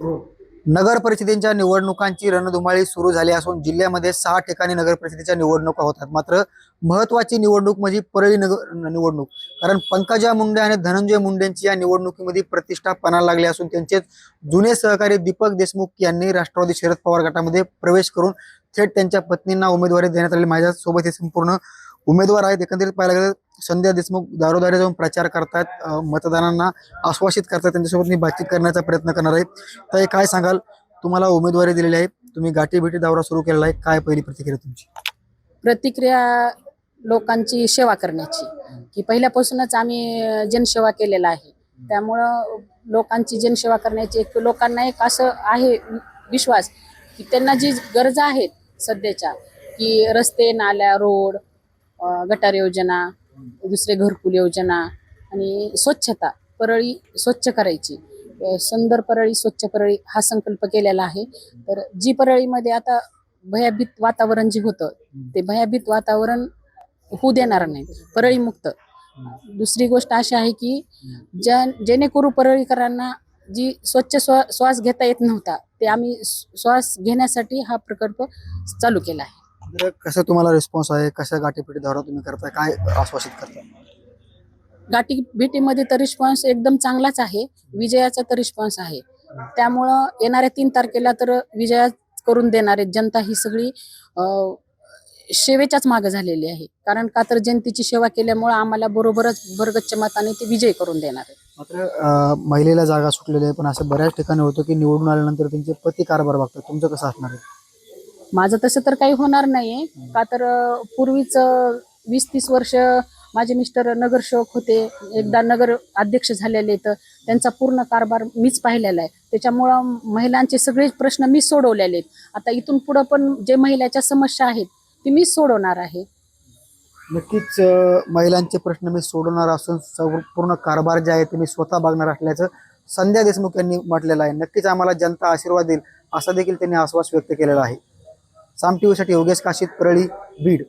नगर परिषदेच्या निवडणुकांची रणधुमाळी सुरू झाली असून जिल्ह्यामध्ये सहा ठिकाणी नगर परिषदेच्या निवडणुका होतात. मात्र महत्वाची निवडणूक म्हणजे परळी नगर निवडणूक. कारण पंकजा मुंडे आणि धनंजय मुंडेंची या निवडणुकीमध्ये प्रतिष्ठा पणाला लागली असून त्यांचे जुने सहकारी दीपक देशमुख यांनी राष्ट्रवादी शरद पवार गटामध्ये प्रवेश करून थेट त्यांच्या पत्नींना उमेदवारी देण्यात आली. माझ्यासोबत हे संपूर्ण उमेदवार आहेत एकंदरीत पाहायला गेलं संध्या देशमुख दारोदारी जाऊन प्रचार करतात मतदारांना आश्वासित करतात त्यांच्यासोबत मी बातचीत करण्याचा प्रयत्न करणार आहे. तर हे काय सांगाल? तुम्हाला उमेदवारी दिलेली आहे तुम्ही गाठीभेटी दौरा सुरू केलेला आहे काय पहिली प्रतिक्रिया तुमची? प्रतिक्रिया लोकांची सेवा करण्याची की पहिल्यापासूनच आम्ही जनसेवा केलेला आहे. त्यामुळं लोकांची जनसेवा करण्याची एक लोकांना एक असं आहे विश्वास की त्यांना जी गरजा आहेत सध्याच्या की रस्ते नाल्या रोड गटार योजना दुसरे घरकुल योजना आणि स्वच्छता परळी स्वच्छ करायची. सुंदर परळी स्वच्छ परळी हा संकल्प केलेला आहे. तर जी परळीमध्ये आता भयाभीत वातावरण जे होतं ते भयाभीत वातावरण होऊ देणार नाही. परळी मुक्त. दुसरी गोष्ट अशी आहे की ज्या जेणेकरून परळीकरांना जी स्वच्छ श्वास घेता येत नव्हता ते आम्ही श्वास घेण्यासाठी हा प्रकल्प चालू केला आहे. तर कसं तुम्हाला रिस्पॉन्स आहे? कशा गाठी भेटी दौरा तुम्ही करताय? काय आश्वासित करताय? गाठी भेटीमध्ये तर रिस्पॉन्स एकदम चांगलाच आहे. विजयाचा तर रिस्पॉन्स आहे. त्यामुळं येणाऱ्या तीन तारखेला तर विजया करून देणारे जनता ही सगळी अं, सेवेच्याच मागं झालेली आहे. कारण का तर जनतेची सेवा केल्यामुळं आम्हाला बरोबरच भरगच्च मताने ते विजय करून देणार आहे मात्र अं, महिलेला जागा सुटलेली आहे. पण असं बऱ्याच ठिकाणी होतं की निवडून आल्यानंतर त्यांचे पती कारभार बघतात तुमचं कसं असणार आहे? माझं तसं तर काही होणार नाहीये. का तर पूर्वीच वीस तीस वर्ष माझे मिस्टर नगरसेवक होते. एकदा नगर अध्यक्ष झालेले तर त्यांचा पूर्ण कारभार मीच पाहिलेला आहे. त्याच्यामुळं महिलांचे सगळे प्रश्न मीच सोडवलेले आहेत. आता इथून पुढं पण जे महिलाच्या समस्या आहेत ती मीच सोडवणार आहे. नक्कीच महिलांचे प्रश्न मी सोडवणार असून पूर्ण कारभार जे आहे ते मी स्वतः बघणार असल्याचं संध्या देशमुख यांनी म्हटलेलं आहे. नक्कीच आम्हाला जनता आशीर्वाद देईल असा देखील त्यांनी आश्वास व्यक्त केलेला आहे. साम टीव्हीसाठी योगेश काशीत परळी बीड.